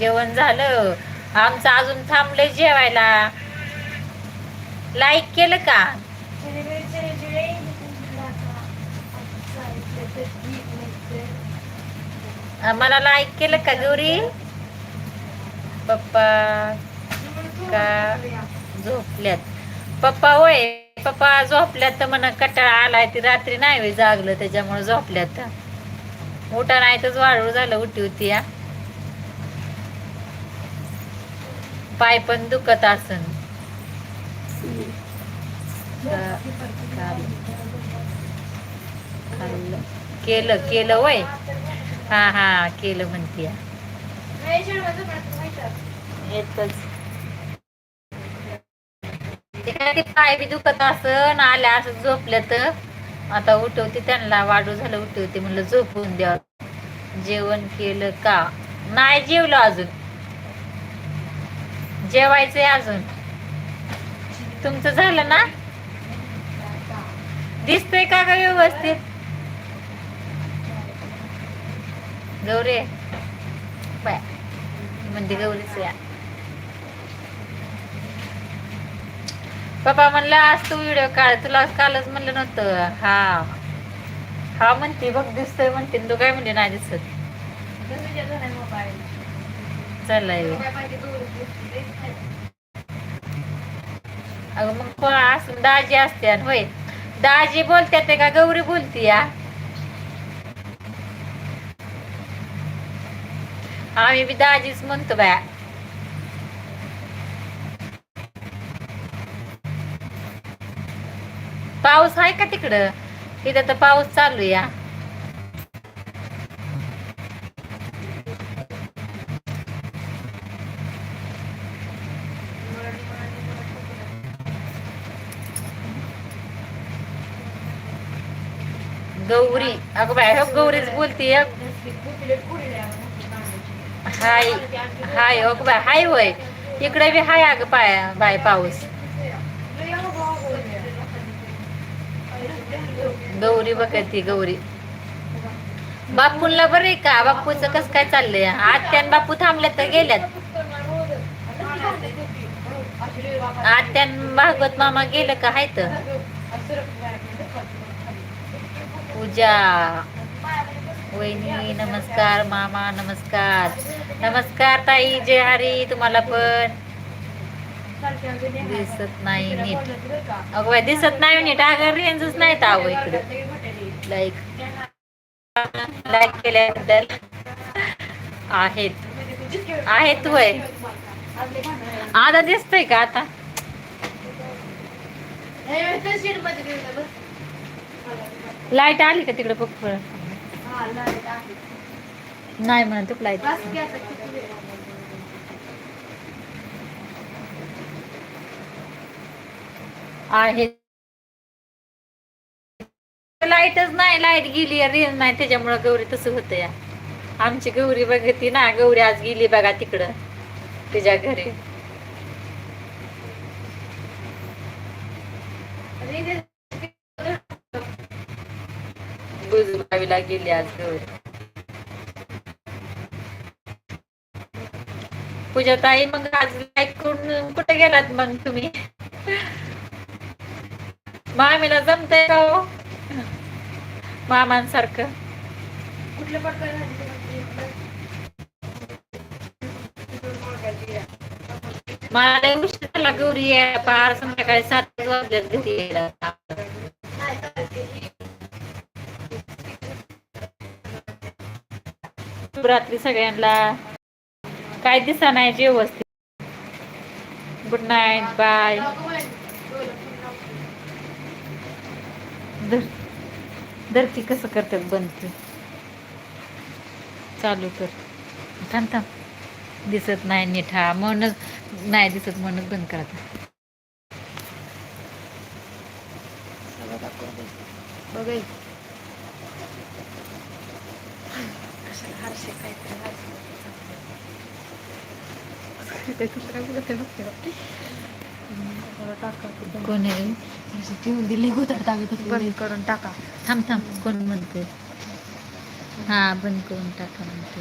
जेवण झालं. आमचं अजून थांबलंय जेवायला. लाईक केलं का? मला लाईक केलं का गौरी? पप्पा का? झोपल्यात. पप्पा होय पप्पा झोपल्यात तर म्हणा कटाळा आलाय ती रात्री नाही जागलं त्याच्यामुळे झोपल्यात. उठा नाही तर वाळू झालं उठी होती या पाय पण दुखत असन. केलं केलं वय? हा हा केलं म्हणते. येतच. ते पाय बी दुखत असन आल्या असं झोपल्या तर आता उठवते त्यांना वाढू झालं उठवते म्हणलं झोपून द्या. जेवण केलं का? नाही जेवलं अजून. जेवायचंय अजून. तुमचं झालं ना? दिसतंय का का व्यवस्थित? गौरी बाय. म्हणजे गौरीच या. पप्पा म्हणलं आज तू व्हिडिओ काढ. तुला कालच म्हणलं नव्हतं. हा. हा म्हणते बघ दिसतोय म्हणते. तू काय म्हणते नाही दिसत. चाललंय. अगं मग कोण असं दाजी असते होय. दाजी बोलत्यात ते का गौरी बोलती या आम्ही बी दाजीच म्हणतो बाया. पाऊस आहे का तिकडं? इथं तर पाऊस चालू या गौरी. अगं बाय हो गौरीच बोलती हाय हाय अगं बाय हाय होय. इकडे बी हाय अगं पाय बाय पाऊस. गौरी बघती गौरी. बापूंला बरं आहे का? बापूचं कसं काय चाललंय? आत्यान बापू थांबले तर गेल्यात. आत्यान भागवत मामा गेलं का? हाय तर. पूजा। वहिनी नमस्कार मामा नमस्कार. नमस्कार ताई जय हरी तुम्हाला पण. दिसत नाही नीट. अगं दिसत नाही हो नीट. अगं रेंजच नाही ताव इकडे. लाईक लाईक केल्याबद्दल आहेत. आहेत वय आता दिसतंय का आता? लाइट आली का तिकडे बघ. नाही म्हणत लाइट. आहे? लाईटच नाही लाइट गेली रेंज नाही त्याच्यामुळं गौरी तसं होतं या. आमची गौरी बघती ना गौरी आज गेली बघा तिकडं तिच्या घरी. गेली आज पूजा ताई मग आज लाईक करून कुठे गेलात मग तुम्ही? मामीला जमतंय का हो? मामांसारखं. मला लय उशीर झाला गौरी पार संध्याकाळी सात वाजल्यात घरी यायला. रात्री सगळ्यांना. काय दिसा नाही जे व्यवस्थित. गुड नाईट बाय धर धरती कसं करतात बंद ते चालू कर. थांब थांब. दिसत नाही नीट हा म्हणूनच नाही दिसत म्हणूनच बंद करायचं बघ कोण आहे दिली गोदर बंद करून टाका. थांब थांब. कोण म्हणते हा बंद करून टाका म्हणते